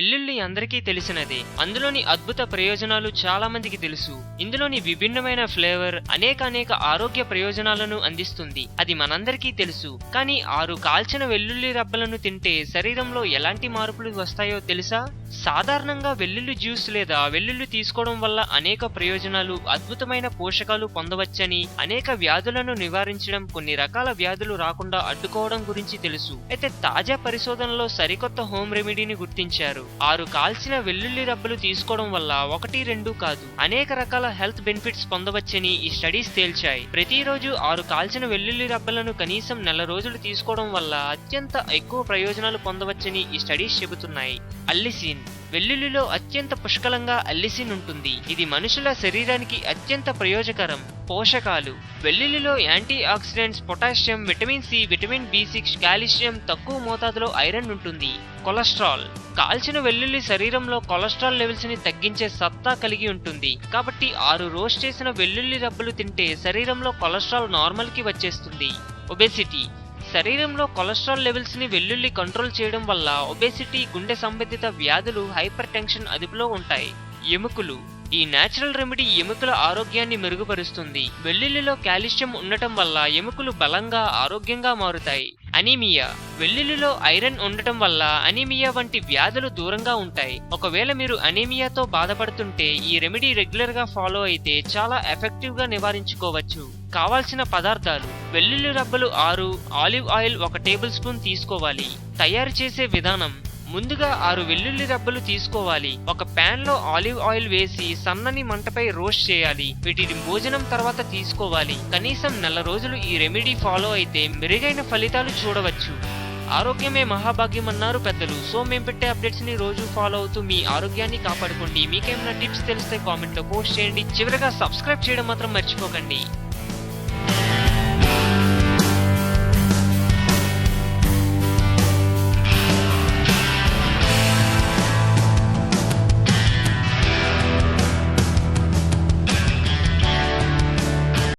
వెల్లుల్లి అందరికీ తెలిసినదే. అందులోని అద్భుత ప్రయోజనాలు చాలా మందికి తెలుసు. ఇందులోని విభిన్నమైన ఫ్లేవర్ అనేక అనేక ఆరోగ్య ప్రయోజనాలను అందిస్తుంది. అది మనందరికీ తెలుసు. కానీ ఆరు కాల్చిన వెల్లుల్లి రబ్బలను తింటే శరీరంలో ఎలాంటి మార్పులు వస్తాయో తెలుసా? సాధారణంగా వెల్లుల్లి జ్యూస్ లేదా వెల్లుల్లి తీసుకోవడం వల్ల అనేక ప్రయోజనాలు అద్భుతమైన పోషకాలు పొందవచ్చని అనేక వ్యాధులను నివారించడం కొన్ని రకాల వ్యాధులు రాకుండా అడ్డుకోవడం గురించి తెలుసు. అయితే తాజా పరిశోధనలో సరికొత్త హోమ్ రెమెడీని గుర్తించారు. ఆరు కాల్చిన వెల్లుల్లి రబ్బలు తీసుకోవడం వల్ల ఒకటి రెండు కాదు. అనేక రకాల హెల్త్ బెనిఫిట్స్ పొందవచ్చని ఈ స్టడీస్ తేల్చాయి. ప్రతిరోజు ఆరు కాల్చిన వెల్లుల్లి రబ్బలను కనీసం నెల రోజులు తీసుకోవడం వల్ల అత్యంత ఎక్కువ ప్రయోజనాలు పొందవచ్చని ఈ స్టడీస్ చెబుతున్నాయి. అల్లిసిన్. వెల్లుల్లిలో అత్యంత పుష్కలంగా అల్లిసిన్ ఉంటుంది ఇది మనుషుల శరీరానికి అత్యంత ప్రయోజకరం. పోషకాలు. వెల్లుల్లిలో antioxidants potassium vitamin C vitamin B six calcium తక్కువ మోతాదులో ఐరన్ ఉంటుంది. కొలెస్ట్రాల్. కాల్చిన వెల్లుల్లి శరీరంలో కొలెస్ట్రాల్ లెవెల్స్ని తగ్గించే సత్తా కలిగి ఉంటుంది. కాబట్టి ఆరు రోస్ట్ చేసిన వెల్లుల్లి రబ్బలు తింటే శరీరంలో కొలెస్ట్రాల్ నార్మల్కి వచ్చేస్తుంది. ఒబెసిటీ. శరీరంలో కొలెస్ట్రాల్ లెవెల్స్ని వెల్లుల్లి కంట్రోల్ చేయడం వల్ల ఒబేసిటీ గుండె సంబంధిత వ్యాధులు హైపర్ టెన్షన్ అదుపులో ఉంటాయి. ఎముకలు. ఈ నేచురల్ రెమెడీ ఎముకల ఆరోగ్యాన్ని మెరుగుపరుస్తుంది. వెల్లుల్లిలో కాల్షియం ఉండటం వల్ల ఎముకలు బలంగా ఆరోగ్యంగా మారుతాయి. అనీమియా. వెల్లుల్లిలో ఐరన్ ఉండటం వల్ల అనీమియా వంటి వ్యాధులు దూరంగా ఉంటాయి. ఒకవేళ మీరు అనీమియాతో బాధపడుతుంటే ఈ రెమెడీ రెగ్యులర్గా ఫాలో అయితే చాలా ఎఫెక్టివ్గా నివారించుకోవచ్చు. కావాల్సిన పదార్థాలు వెల్లుల్లి రబ్బలు ఆరు ఆలివ్ ఆయిల్ ఒక టేబుల్ స్పూన్ తీసుకోవాలి. తయారు చేసే విధానం ముందుగా ఆరు వెల్లుల్లి రబ్బలు తీసుకోవాలి. ఒక పాన్లో ఆలివ్ ఆయిల్ వేసి సన్నని మంటపై రోస్ట్ చేయాలి. వీటిని భోజనం తర్వాత తీసుకోవాలి. కనీసం నెల రోజులు ఈ రెమెడీ ఫాలో అయితే మెరుగైన ఫలితాలు చూడవచ్చు. ఆరోగ్యమే మహాభాగ్యం అన్నారు పెద్దలు. సో మేము పెట్టే అప్డేట్స్ని రోజు ఫాలో అవుతూ మీ ఆరోగ్యాన్ని కాపాడుకోండి. మీకేమైనా టిప్స్ తెలిస్తే కామెంట్లో పోస్ట్ చేయండి. చివరగా సబ్స్క్రైబ్ చేయడం మాత్రం మర్చిపోకండి.